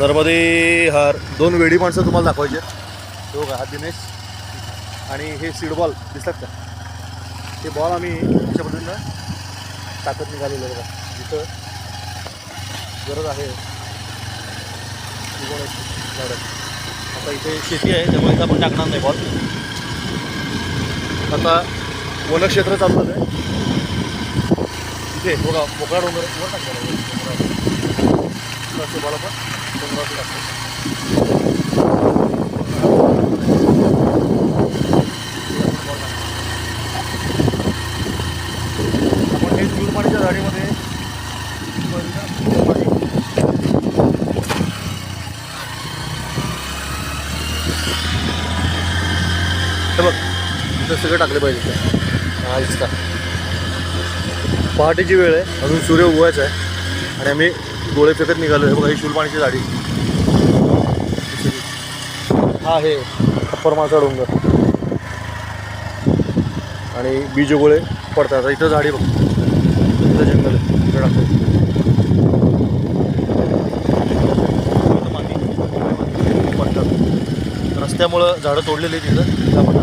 नर्मदे हार. दोन वेडी माणसं तुम्हाला दाखवायचे. तो का हा दिनेश. आणि हे सीड बॉल दिसतात का? ते बॉल आम्ही अशा पद्धतीनं ताकद निघालेलं बघा. जिथं गरज आहे. आता इथे शेती आहे त्यामुळे इथं आपण टाकणार नाही बॉल आता वनक्षेत्र चालू आहे इथे बघा मोकळा डोंगर वर टाकलेला असे बॉल आपण डोंगरावरती टाकतो आपण पाणीच्या झाडीमध्ये हे बघ इथं सगळं टाकले पाहिजे. हा इस्ता पहाटेची वेळ आहे. अजून सूर्य उगवायचा आहे. आणि आम्ही गोळे फेकत निघालो आहे. बघा ही शुलपाणीची झाडी. हा आहे अप्पर डोंगर. आणि बीज गोळे पडतात. इथं झाडी बघ. इथं जंगल आहे. टाकतो पडतात. रस्त्यामुळं झाडं तोडलेली तिथं तिथं इथं